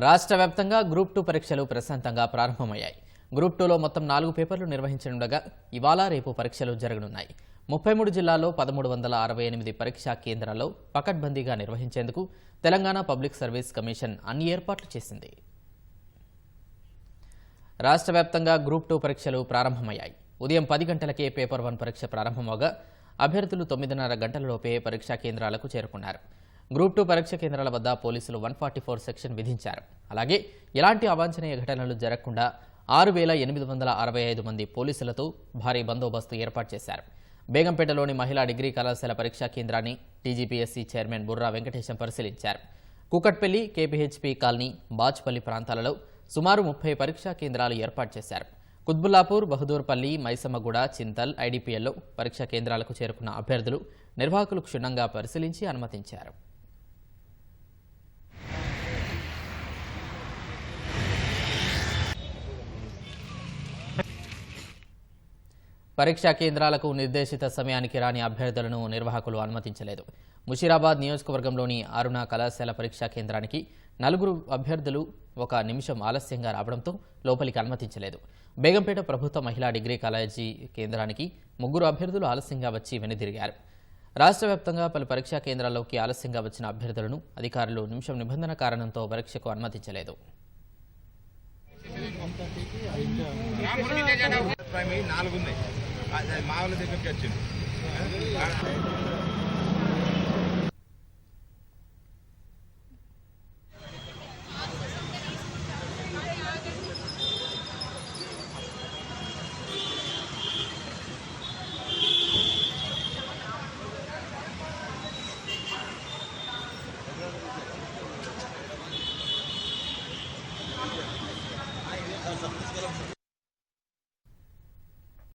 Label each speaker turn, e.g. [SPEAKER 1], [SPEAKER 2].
[SPEAKER 1] రాష్ట్ర వ్యాప్తంగా group two పరీక్షలు ప్రశాంతంగా ప్రారంభమయ్యాయి. గ్రూప్ టూలో మొత్తం నాలుగు పేపర్లు నిర్వహించనుండగా ఇవాళ రేపు పరీక్షలు జరగనున్నాయి. ముప్పై మూడు జిల్లాల్లో పదమూడు వందల అరవై ఎనిమిది పరీక్షా కేంద్రాల్లో పకడ్బందీగా నిర్వహించేందుకు తెలంగాణ పబ్లిక్ సర్వీస్ కమిషన్ అన్ని ఏర్పాట్లు చేసింది. రాష్ట్ర వ్యాప్తంగా గ్రూప్ టూ పరీక్షలు ప్రారంభమయ్యాయి. ఉదయం పది గంటలకే పేపర్ వన్ పరీక్ష ప్రారంభమవగా అభ్యర్థులు తొమ్మిదిన్నర గంటలలోపే పరీక్షా కేంద్రాలకు చేరుకున్నారు. గ్రూప్ టూ పరీక్ష కేంద్రాల వద్ద పోలీసులు వన్ ఫార్టీ ఫోర్ సెక్షన్ విధించారు. అలాగే ఎలాంటి అవాంఛనీయ ఘటనలు జరగకుండా ఆరు వేల ఎనిమిది వందల అరవై ఐదు మంది పోలీసులతో భారీ బందోబస్తు ఏర్పాటు చేశారు. బేగంపేటలోని మహిళా డిగ్రీ కళాశాల పరీక్షా కేంద్రాన్ని టీజీపీఎస్సీ చైర్మన్ బుర్రా వెంకటేశం పరిశీలించారు. కూకట్పల్లి కేపీహెచ్పీ కాలనీ బాచ్పల్లి ప్రాంతాలలో సుమారు ముప్పై పరీక్షా కేంద్రాలు ఏర్పాటు చేశారు. కుత్బుల్లాపూర్ బహదూర్పల్లి మైసమ్మగూడ చింతల్ ఐడిపిఎల్లో పరీక్షా కేంద్రాలకు చేరుకున్న అభ్యర్థులు నిర్వాహకులు క్షుణ్ణంగా పరిశీలించి అనుమతించారు. పరీక్షా కేంద్రాలకు నిర్దేశిత సమయానికి రాని అభ్యర్థులను నిర్వాహకులు అనుమతించలేదు. ముషీరాబాద్ నియోజకవర్గంలోని అరుణ కళాశాల పరీక్షా కేంద్రానికి నలుగురు అభ్యర్థులు ఒక నిమిషం ఆలస్యంగా రావడంతో లోపలికి అనుమతించలేదు. బేగంపేట ప్రభుత్వ మహిళా డిగ్రీ కాలేజీ కేంద్రానికి ముగ్గురు అభ్యర్థులు ఆలస్యంగా వచ్చి వెనుదిరిగారు. రాష్ట్ర వ్యాప్తంగా పలు పరీక్షా కేంద్రాల్లోకి ఆలస్యంగా వచ్చిన అభ్యర్థులను అధికారులు నిమిషం నిబంధన కారణంతో పరీక్షకు అనుమతించలేదు.
[SPEAKER 2] ప్రైమ్ అయ్యి నాలుగు ఉన్నాయి మామూలు దగ్గరికి వచ్చింది Gracias.